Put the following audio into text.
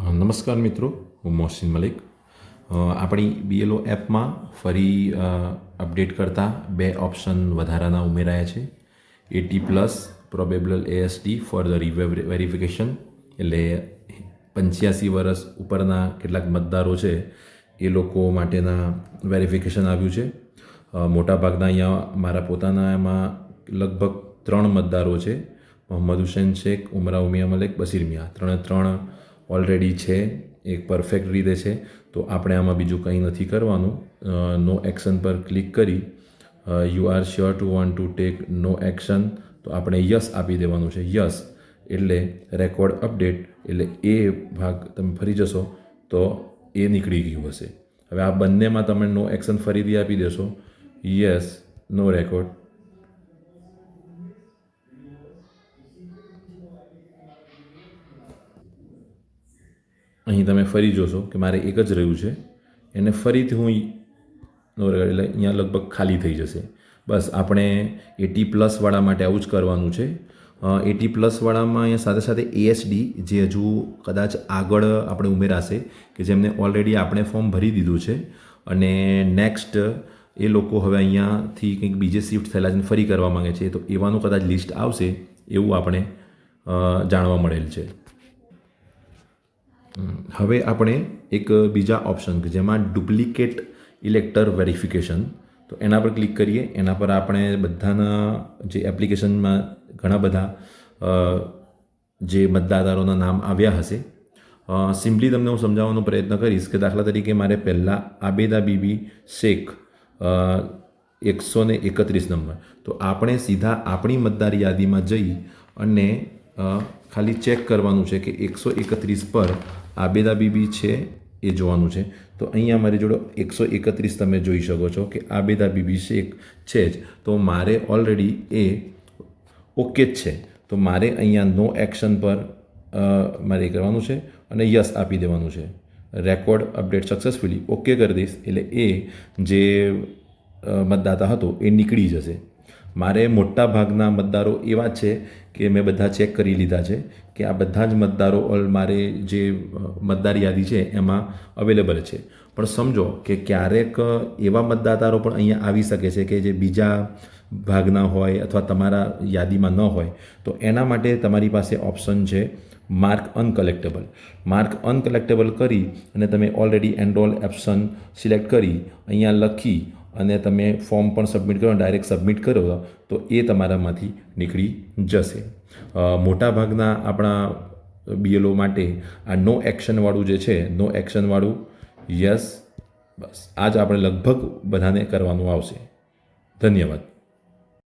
નમસ્કાર મિત્રો, હું મોહસિન મલિક. આપણી બીએલઓ એપમાં ફરી અપડેટ કરતાં બે ઓપ્શન વધારાના ઉમેરાયા છે. AT plus probable ASD for the verification એટલે પંચ્યાસી વર્ષ ઉપરના કેટલાક મતદારો છે, એ લોકો માટેના વેરિફિકેશન આવ્યું છે. મોટાભાગના અહીંયા મારા પોતાના એમાં લગભગ ત્રણ મતદારો છે. મોહમ્મદ હુસેન શેખ, ઉમરા ઉમિયા મલેક બસીર મિયા. ત્રણે ત્રણ ઓલરેડી છે, એક પરફેક્ટ રીતે છે, તો આપણે આમાં બીજું કંઈ નથી કરવાનું. નો એક્શન પર ક્લિક કરી you are sure to want to take no action તો આપણે યસ આપી દેવાનું છે યસ એટલે રેકોર્ડ અપડેટ એટલે એ ભાગ તમે ફરી જશો, તો એ નીકળી ગયું હશે. હવે આ બંનેમાં તમે નો એક્શન ફરીથી આપી દેશો. યસ નો રેકોર્ડ અહીં તમે ફરી જોશો કે મારે એક જ રહ્યું છે. એને ફરીથી હું એટલે અહીંયા લગભગ ખાલી થઈ જશે. બસ આપણે એટી પ્લસવાળા માટે આવું જ કરવાનું છે. એટી પ્લસવાળામાં અહીંયા સાથે સાથે એએસડી જે હજુ કદાચ આગળ આપણે ઉમેરાશે કે જેમને ઓલરેડી આપણે ફોર્મ ભરી દીધું છે. અને નેક્સ્ટ એ લોકો હવે અહીંયાથી કંઈક બીજે શિફ્ટ થયેલા છે ફરી કરવા માંગે છે. તો એવાનું કદાચ લિસ્ટ આવશે એવું આપણે જાણવા મળેલ છે. હવે આપણે એક બીજા ઓપ્શન કે જેમાં ડુપ્લિકેટ ઇલેક્ટર વેરિફિકેશન તો એના પર ક્લિક કરીએ. એના પર આપણે બધાના જે એપ્લિકેશનમાં ઘણા બધા જે મતદાતારોના નામ આવ્યા હશે. સિમ્પલી તમને હું સમજાવવાનો પ્રયત્ન કરીશ કે દાખલા તરીકે મારે પહેલાં આબેદા બીબી શેખ એકસો ને એકત્રીસ નંબર. તો આપણે સીધા આપણી મતદાર યાદીમાં જઈ અને ખાલી ચેક કરવાનું છે કે એકસો એકત્રીસ પર આબેદા બીબી છે એ જોવાનું છે. તો અહીંયા મારી જોડે એકસો એકત્રીસ તમે જોઈ શકો છો કે આબેદા બીબી શેખ છે જ. તો મારે ઓલરેડી એ ઓકે જ છે. તો મારે અહીંયા નો એક્શન પર મારે એ કરવાનું છે અને યસ આપી દેવાનું છે. રેકોર્ડ અપડેટ સક્સેસફુલી ઓકે કરી દઈશ. એટલે એ જે મતદાતા હતો એ નીકળી જશે. મારે મોટા ભાગના મતદારો એવા છે કે મેં બધા ચેક કરી લીધા છે કે આ બધા જ મતદારો ઓલ મારે જે મતદાર યાદી છે એમાં અવેલેબલ છે. પણ સમજો કે ક્યારેક એવા મતદાતારો પણ અહીંયા આવી શકે છે કે જે બીજા ભાગના હોય અથવા તમારા યાદીમાં ન હોય. તો એના માટે તમારી પાસે ઓપ્શન છે માર્ક અનકલેક્ટેબલ માર્ક અનકલેક્ટેબલ કરી અને તમે ઓલરેડી એનરોલ એપ્શન સિલેક્ટ કરી, અહીંયા લખી અને તમે ફોર્મ પણ સબમિટ કરો, ડાયરેક્ટ સબમિટ કરો, તો એ તમારામાંથી નીકળી જશે. મોટાભાગના આપણા બીએલઓ માટે આ નો એક્શનવાળું જે છે નો એક્શનવાળું યસ બસ. આ જ આપણે લગભગ બધાને કરવાનું આવશે. ધન્યવાદ.